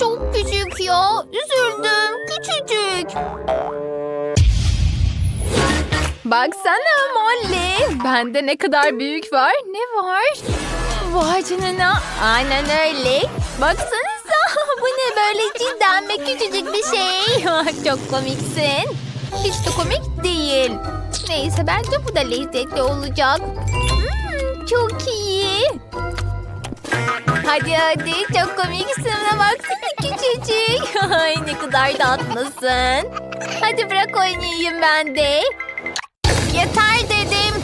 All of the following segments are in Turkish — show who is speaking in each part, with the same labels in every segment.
Speaker 1: Çok küçük ya. Üzüldüm. Küçücük. Baksana Molly. Bende ne kadar büyük var. Ne var? Vay canına. Aynen öyle. Baksanıza. Bu ne böyle cidden mi küçücük bir şey. Çok komiksin. Hiç de komik değil. Neyse bence bu da lezzetli olacak. Hmm, çok iyi. Hadi hadi çok komiksin ve baksana küçücük. Ay ne kadar tatlısın. Hadi bırak oynayayım ben de. Yeter dedim.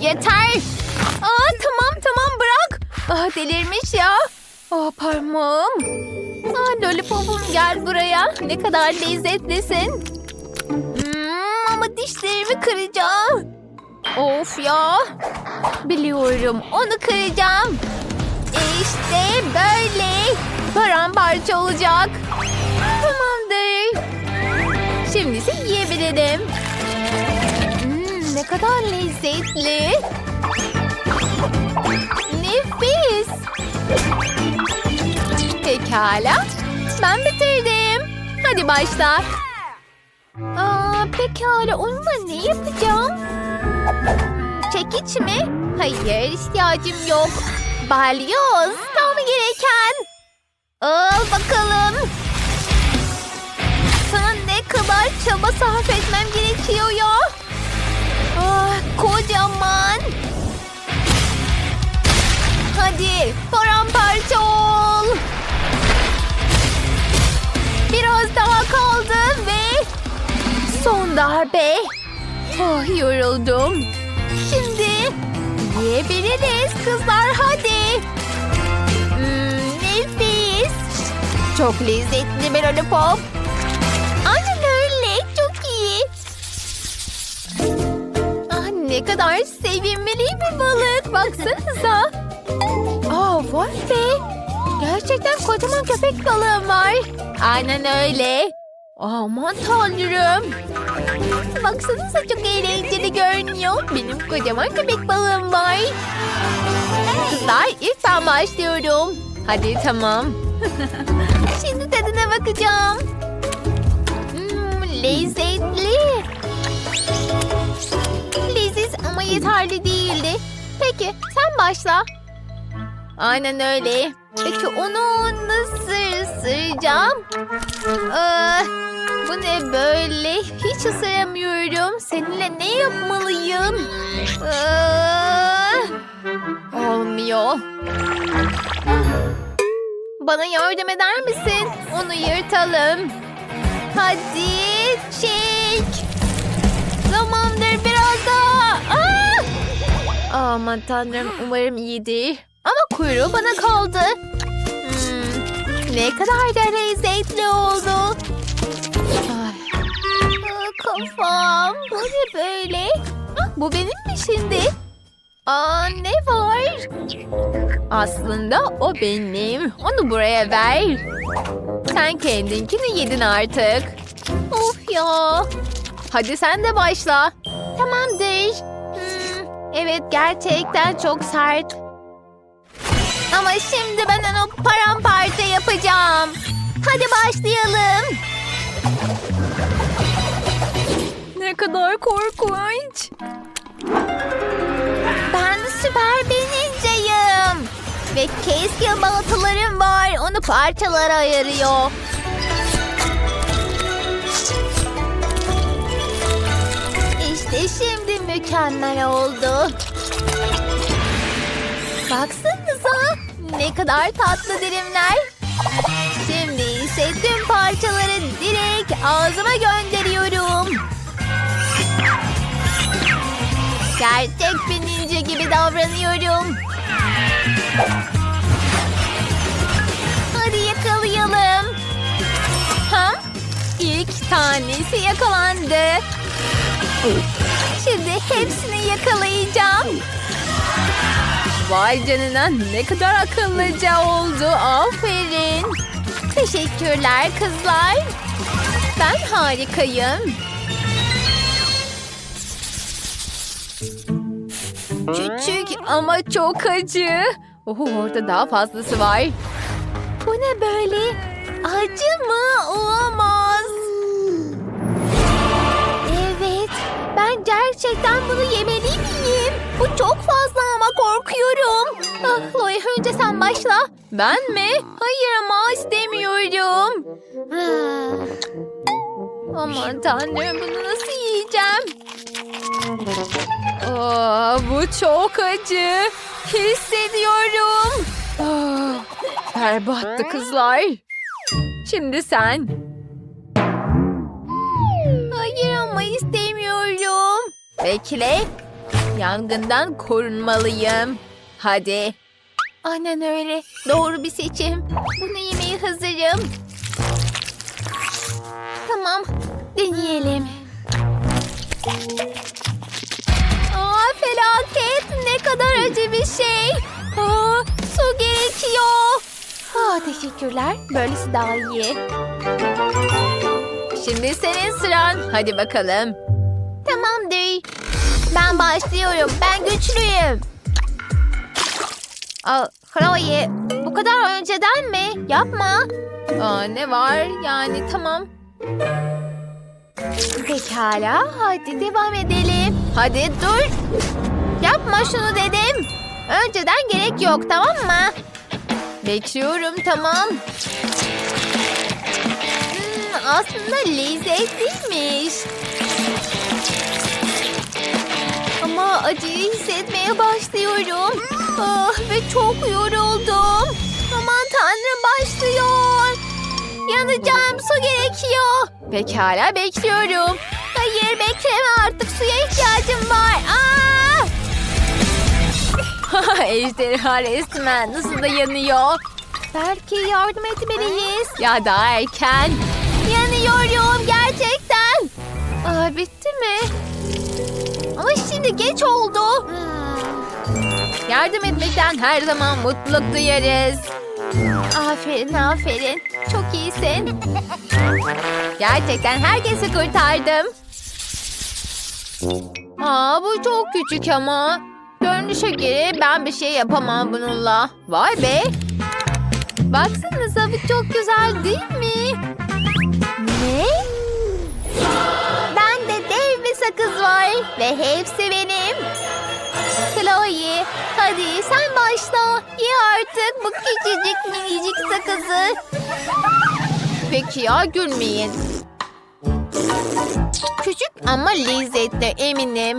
Speaker 1: Yeter. Aa tamam tamam bırak. Aa delirmiş ya. Aa parmağım. Aa lollipopum gel buraya. Ne kadar lezzetlisin. Hmm, ama dişlerimi kıracağım. Of ya. Biliyorum onu kıracağım. İşte böyle. Paramparça olacak. Tamamdır. Şimdi ise yiyebilirim. Hmm, ne kadar lezzetli. Nefis. Pekala. Ben bitirdim. Hadi başla. Aa, pekala onunla ne yapacağım? Çekiç mi? Hayır ihtiyacım yok. Balyoz tam gereken. Al bakalım. Sana ne kadar çaba sarf etmem gerekiyor ya. Ah, kocaman. Hadi paramparça ol. Biraz daha kaldı ve son darbe. Oh, yoruldum. Şimdi yiyebiliriz kızlar hadi. Hmm, nefis. Çok lezzetli bir lollipop. Aynen öyle. Çok iyi. Ah, ne kadar sevimli bir balık. Baksanıza. Aa, var be. Gerçekten kocaman köpek balığım var. Aynen öyle. Aman tanrım. Baksanıza çok eğlenceli görünüyor. Benim kocaman köpek balığım var. Kızlar ilk ben başlıyorum. Hadi tamam. Şimdi tadına bakacağım. Hmm, lezzetli. Leziz ama yeterli değildi. Peki sen başla. Aynen öyle. Peki onu nasıl ısıracağım? Aa, bu ne böyle? Hiç ısıramıyorum. Seninle ne yapmalıyım? Aa, olmuyor. Bana yardım eder misin? Onu yırtalım. Hadi çek. Zamandır biraz daha. Aa! Aman tanrım umarım iyidir. Ama kuyruğu bana kaldı. Hmm, ne kadar da lezzetli oldu. Ay. Aa, Kafam. Bu ne böyle? Ah, bu benim mi şimdi? Aa ne var? Aslında o benim. Onu buraya ver. Sen kendinkini yedin artık. Of ya. Hadi sen de başla. Tamamdır. Hmm, evet gerçekten çok sert. Ama şimdi ben onu paramparça yapacağım. Hadi başlayalım. Ne kadar korkunç. Ben süper ninjayım. Ve keskin baltalarım var. Onu parçalara ayırıyor. İşte şimdi mükemmel oldu. Baksanıza ne kadar tatlı dilimler. Şimdi ise tüm parçaları direkt ağzıma gönderiyorum. Gerçek bir ninja gibi davranıyorum. Hadi yakalayalım. Ha? İlk tanesi yakalandı. Şimdi hepsini yakalayacağım. Vay canına ne kadar akıllıca oldu. Aferin. Teşekkürler kızlar. Ben harikayım. Küçük ama çok acı. Oh, orada daha fazlası var. Bu ne böyle? Acı mı? Olamaz. Evet. Ben gerçekten bunu yemeli miyim? Bu çok fazla ama korkuyorum. Ah, Chloe önce sen başla. Ben mi? Hayır ama istemiyorum. Ah. Aman tanrım bunu nasıl yiyeceğim? Aa, bu çok acı. Hissediyorum. Ah, berbattı kızlar. Şimdi sen. Hayır ama istemiyorum. Bekle. Yangından korunmalıyım. Hadi. Aynen öyle. Doğru bir seçim. Bunu yemeye hazırım. Tamam. Deneyelim. Aa, felaket. Ne kadar acı bir şey. Aa, su gerekiyor. Aa, teşekkürler. Böylesi daha iyi. Şimdi senin sıran. Hadi bakalım. Tamamdır. Ben başlıyorum. Ben güçlüyüm. Aa, Chloe, bu kadar önceden mi? Yapma. Aa, ne var? Yani tamam. Pekala, hadi devam edelim. Hadi dur. Yapma şunu dedim. Önceden gerek yok, tamam mı? Bekliyorum, tamam. Hmm, aslında lezzetliymiş. Ama acıyı hissetmeye başlıyorum. Ah, ve çok yoruldum. Aman tanrım başlıyor. Yanacağım su gerekiyor. Pekala bekliyorum. Hayır bekleme artık suya ihtiyacım var. Aa! Ejderha resmen nasıl da yanıyor. Belki yardım etmeliyiz. Ya daha erken. Yanıyorum gerçekten. Aa, bitti mi? Ama şimdi geç oldu. Yardım etmekten her zaman mutluluk duyarız. Aferin aferin. Çok iyisin. Gerçekten herkesi kurtardım. Aa, bu çok küçük ama. Görünüşe göre ben bir şey yapamam bununla. Vay be. Baksanıza bu çok güzel değil mi? Sakız var ve hepsi benim. Chloe, hadi sen başla. Ye artık bu küçücük minicik sakızı. Peki ya gülmeyin. Küçük ama lezzetli eminim.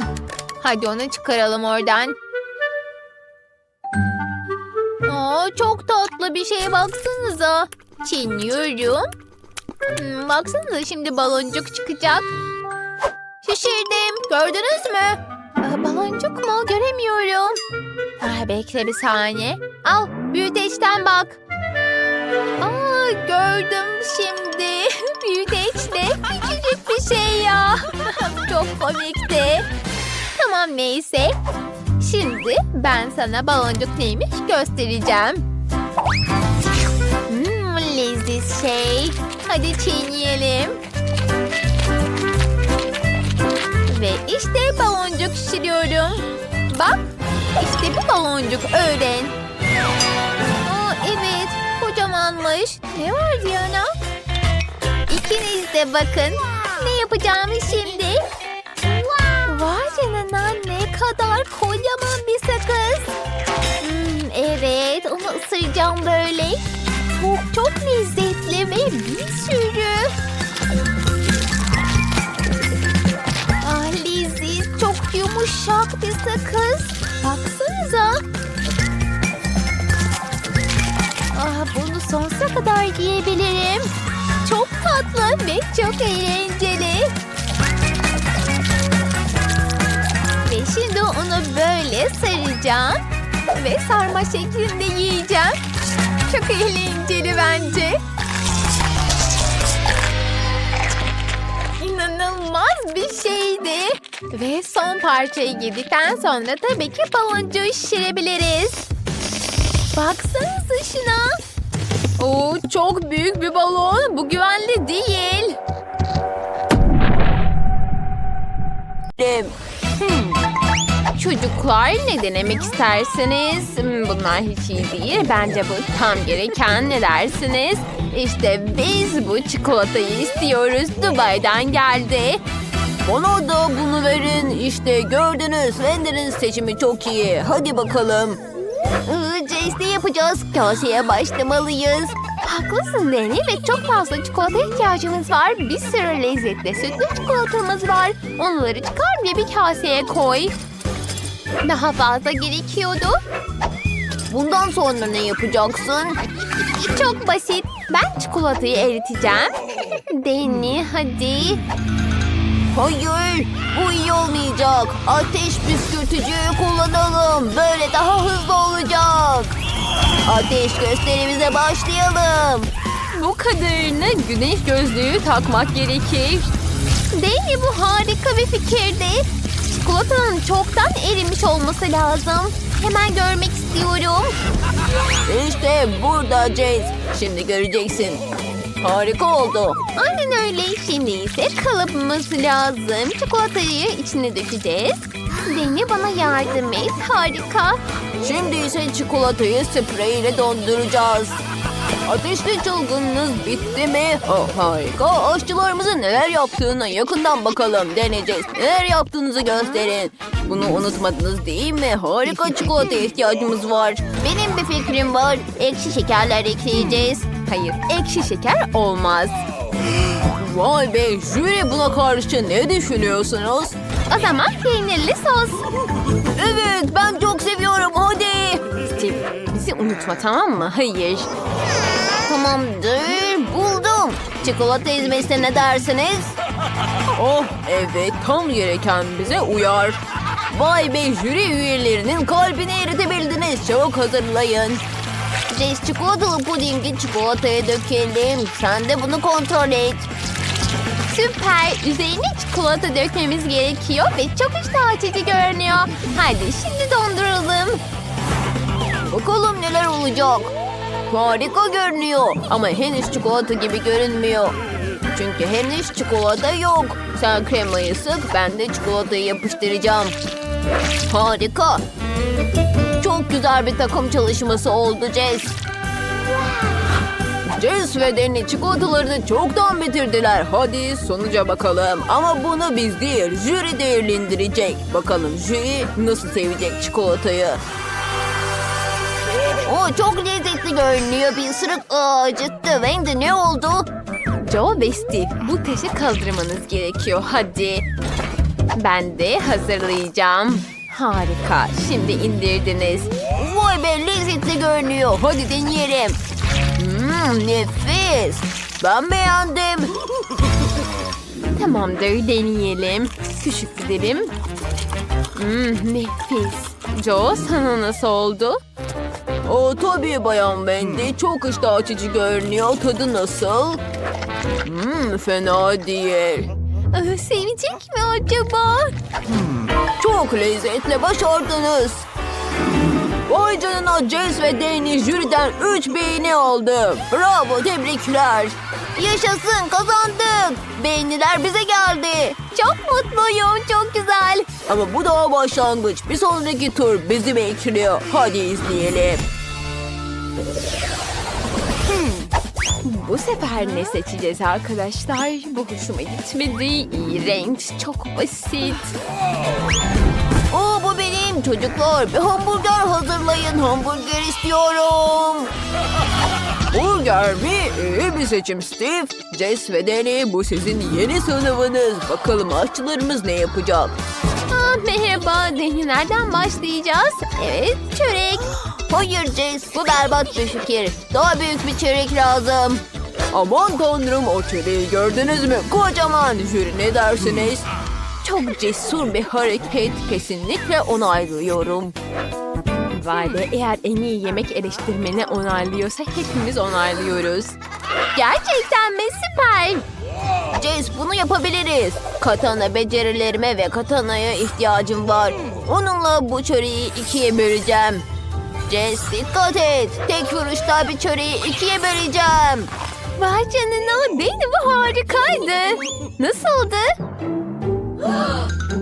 Speaker 1: Hadi onu çıkaralım oradan. Aa, çok tatlı bir şeye baksanıza. Çiğniyorum. Hmm, baksanıza şimdi baloncuk çıkacak. Şişirdim. Gördünüz mü? Aa, baloncuk mu? Göremiyorum. Ah, bekle bir saniye. Al büyüteçten bak. Aa, gördüm şimdi. Büyüteçle küçücük bir şey ya. Çok komikti. Tamam neyse. Şimdi ben sana baloncuk neymiş göstereceğim. Hmm, leziz şey. Hadi çiğneyelim. Ve işte baloncuk şişiriyorum. Bak işte bir baloncuk öğren. Aa, evet kocamanmış. Ne var Diana? İkiniz de bakın. Ne yapacağımı şimdi? Vay canına ne kadar kocaman bir sakız. Hmm, evet onu ısıracağım böyle. Çok çok lezzetli ve bir sürü. Sakız. Baksanıza. Ah bunu sonsuza kadar yiyebilirim. Çok tatlı ve çok eğlenceli. Ve şimdi onu böyle saracağım. Ve sarma şeklinde yiyeceğim. Çok eğlenceli bence. İnanılmaz bir şeydi. Ve son parçayı yedikten sonra tabii ki baloncuğu şişirebiliriz. Baksanıza şuna. Oo, çok büyük bir balon. Bu güvenli değil.
Speaker 2: Hmm.
Speaker 1: Çocuklar ne denemek istersiniz? Hmm, Bunlar hiç iyi değil. Bence bu tam gereken ne dersiniz? İşte biz bu çikolatayı istiyoruz. Dubai'den geldi.
Speaker 2: Bana da bunu verin. İşte gördünüz. Wendy'nin seçimi çok iyi. Hadi bakalım.
Speaker 1: Ne yapacağız? Kaseye başlamalıyız. Haklısın Deni ve çok fazla çikolata ihtiyacımız var. Bir sürü lezzetli sütlü çikolatamız var. Onları çıkar ve bir kaseye koy. Daha fazla gerekiyordu.
Speaker 2: Bundan sonra ne yapacaksın?
Speaker 1: Çok basit. Ben çikolatayı eriteceğim. Deni hadi.
Speaker 2: Hayır, bu iyi olmayacak. Ateş püskürtücüyü kullanalım. Böyle daha hızlı olacak. Ateş gösterimize başlayalım.
Speaker 1: Bu kadarını güneş gözlüğü takmak gerekir. Mi bu harika bir fikirdi. Çikolatanın çoktan erimiş olması lazım. Hemen görmek istiyorum.
Speaker 2: İşte burada Jace. Şimdi göreceksin. Harika oldu.
Speaker 1: Aynen öyle. Şimdi ise kalıbımız lazım. Çikolatayı içine dökeceğiz. Deni bana yardım et. Harika.
Speaker 2: Şimdi ise çikolatayı sprey ile donduracağız. Ateşli çılgınınız bitti mi? Oh, harika. Aşçılarımızın neler yaptığına yakından bakalım. Deneyeceğiz. Neler yaptığınızı gösterin. Bunu unutmadınız değil mi? Harika çikolata ihtiyacımız var.
Speaker 1: Benim bir fikrim var. Ekşi şekerler ekleyeceğiz. Hayır, ekşi şeker olmaz.
Speaker 2: Vay be jüri buna karşı ne düşünüyorsunuz?
Speaker 1: O zaman peynirli sos.
Speaker 2: Evet
Speaker 1: unutma tamam mı? Hayır.
Speaker 2: Tamamdır buldum. Çikolata ezmesine ne dersiniz? Oh evet tam gereken bize uyar. Vay be jüri üyelerinin kalbini eritebildiniz. Çabuk hazırlayın. Jace çikolatalı pudingi çikolataya dökelim. Sen de bunu kontrol et.
Speaker 1: Süper. Üzerine çikolata dökmemiz gerekiyor ve çok iştah açıcı görünüyor. Hadi şimdi donduralım.
Speaker 2: Bakalım neler olacak. Harika görünüyor ama henüz çikolata gibi görünmüyor. Çünkü henüz çikolata yok. Sen kremayı sık ben de çikolatayı yapıştıracağım. Harika. Çok güzel bir takım çalışması oldu Jess. Jess ve Danny çikolatalarını çoktan bitirdiler. Hadi sonuca bakalım. Ama bunu biz değil, jüri değerlendirecek. Bakalım jüri nasıl sevecek çikolatayı. O çok lezzetli görünüyor. Bir ısırık Aa, acıttı. Wendy ne oldu?
Speaker 1: Joe ve Steve bu taşı kaldırmanız gerekiyor. Hadi. Ben de hazırlayacağım. Harika. Şimdi indirdiniz.
Speaker 2: Vay be lezzetli görünüyor. Hadi deneyelim. Hmm, nefis. Ben beğendim.
Speaker 1: Tamamdır deneyelim. Küçük dilim. Hmm, nefis. Joe sana nasıl oldu?
Speaker 2: O tabii bayan Wendy. Çok iştah açıcı görünüyor. Tadı nasıl? Hmm, fena değil.
Speaker 1: Ah, sevecek mi acaba?
Speaker 2: Çok lezzetli başardınız. Vay canına Jace ve Danny jüriden 3 beğeni aldı. Bravo tebrikler. Yaşasın kazandık. Beğeniler bize geldi.
Speaker 1: Çok mutluyum. Çok güzel.
Speaker 2: Ama bu daha başlangıç. Bir sonraki tur bizi bekliyor. Hadi izleyelim.
Speaker 1: Bu sefer ne seçeceğiz arkadaşlar? Bu hoşuma gitmedi. İğrenç. Çok basit.
Speaker 2: Oo bu benim çocuklar. Bir hamburger hazırlayın. Hamburger istiyorum. Burger mi? İyi bir seçim Steve. Jess ve Danny bu sizin yeni sınıfınız. Bakalım aşçılarımız ne yapacak?
Speaker 1: Aa, merhaba. Deni nereden başlayacağız? Evet, çörek.
Speaker 2: Hayır Jess bu berbat bir fikir. Daha büyük bir çörek lazım. Aman tanrım o çöreği gördünüz mü? Kocaman jüri ne dersiniz? Çok cesur bir hareket. Kesinlikle onaylıyorum.
Speaker 1: Vay be, eğer en iyi yemek eleştirmeni onaylıyorsa hepimiz onaylıyoruz. Gerçekten mi? Süper.
Speaker 2: Jess bunu yapabiliriz. Katana becerilerime ve katanaya ihtiyacım var. Onunla bu çöreği ikiye böleceğim. Jess dikkat et. Tek vuruşta bir çöreği ikiye böleceğim.
Speaker 1: Vay canına. Beni bu harikaydı. Nasıldı?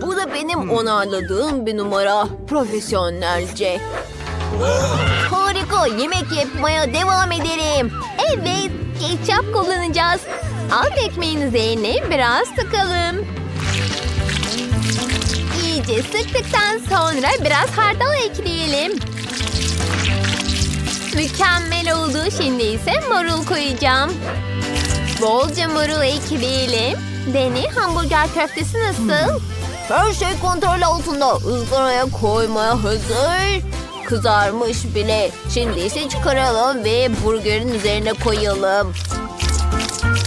Speaker 2: Bu da benim onayladığım bir numara. Profesyonelce.
Speaker 1: Harika. Yemek yapmaya devam ederim. Evet. Ketçap kullanacağız. Alt ekmeğin üzerine biraz sıkalım. İyice sıktıktan sonra biraz hardal ekleyelim. Mükemmel oldu. Şimdi ise marul koyacağım. Bolca marul ekleyelim. Deni hamburger köftesi nasıl?
Speaker 2: Her şey kontrol altında. Izgaraya koymaya hazır. Kızarmış bile. Şimdi ise çıkaralım ve burgerin üzerine koyalım.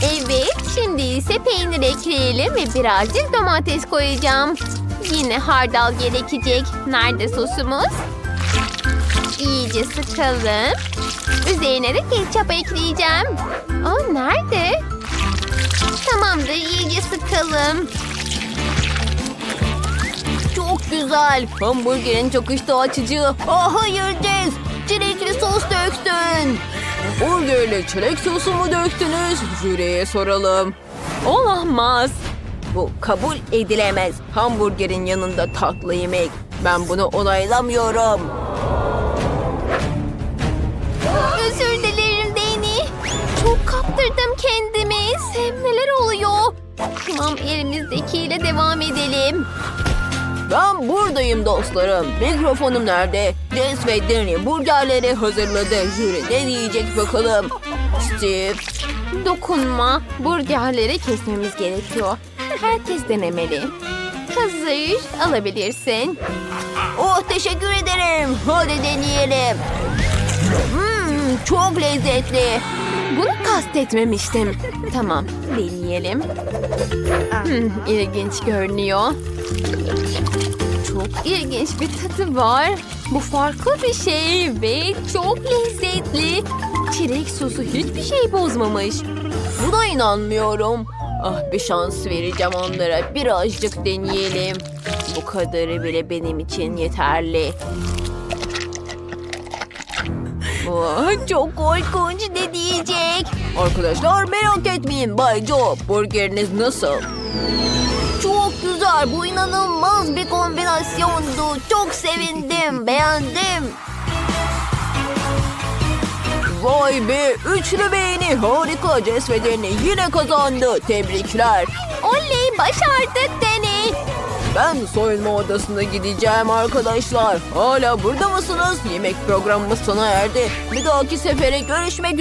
Speaker 1: Evet, şimdi ise peynir ekleyelim ve birazcık domates koyacağım. Yine hardal gerekecek. Nerede sosumuz? İyice sıkalım. Üzerine de ketçap ekleyeceğim. Aa, nerede? Tamamdır, iyice sıkalım.
Speaker 2: Çok güzel. Hamburgerin çok iştah açıcı. Ah hayır Jess. Çilekli sos döktün. Burgerle çilek sosu mu döktünüz? Jüriye soralım. Olamaz. Bu kabul edilemez. Hamburgerin yanında tatlı yemek. Ben bunu onaylamıyorum.
Speaker 1: Özür dilerim Deni. Çok kaptırdım kendimi. Sem neler oluyor? Tamam elimizdekiyle devam edelim.
Speaker 2: Ben buradayım dostlarım. Mikrofonum nerede? Jess ve Danny burgerleri hazırladı. Jüri ne diyecek bakalım. Steve.
Speaker 1: Dokunma. Burgerleri kesmemiz gerekiyor. Herkes denemeli. Hazır. Alabilirsin.
Speaker 2: Oh teşekkür ederim. Hadi deneyelim. Hmm, çok lezzetli.
Speaker 1: Bunu kastetmemiştim. Tamam, deneyelim. Hmm, ilginç görünüyor. Çok ilginç bir tadı var. Bu farklı bir şey ve çok lezzetli. Çilek sosu hiçbir şey bozmamış.
Speaker 2: Buna inanmıyorum. Ah bir şans vereceğim onlara. Birazcık deneyelim. Bu kadarı bile benim için yeterli. Oh, çok korkunç ne diyecek? Arkadaşlar merak etmeyin Bay Joe. Burgeriniz nasıl? Çok güzel. Bu inanılmaz bir kombinasyondu. Çok sevindim. Beğendim. Vay be! Üçlü beğeni harika. Danny yine kazandı. Tebrikler.
Speaker 1: Oley başardık Deni.
Speaker 2: Ben soyunma odasına gideceğim arkadaşlar. Hala burada mısınız? Yemek programımız sona erdi. Bir dahaki sefere görüşmek üzere.